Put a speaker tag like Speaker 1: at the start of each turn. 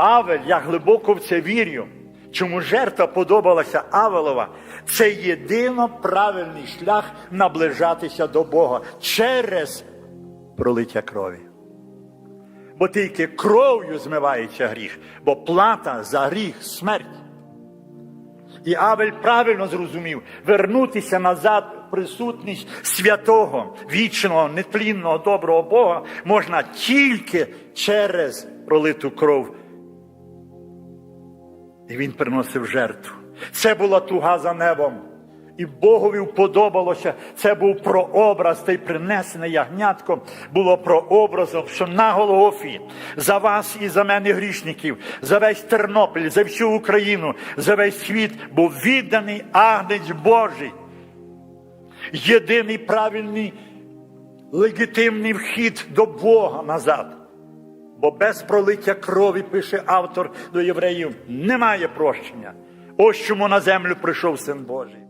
Speaker 1: Авель, я глибоко в це вірю. Чому жертва подобалася Авелова? Це єдино правильний шлях наближатися до Бога через пролиття крові. Бо тільки кров'ю змивається гріх, бо плата за гріх смерть. І Авель правильно зрозумів вернутися назад в присутність святого, вічного, нетлінного, доброго Бога можна тільки через пролиту кров. І він приносив жертву. Це була туга за небом. І Богові вподобалося, це був прообраз, та й принесене ягнятко було прообразом, що на Голгофі за вас і за мене грішників, за весь Тернопіль, за всю Україну, за весь світ був відданий агнець Божий. Єдиний правильний легітимний вхід до Бога назад. Бо без пролиття крові, пише автор до євреїв, немає прощення. Ось чому на землю прийшов Син Божий.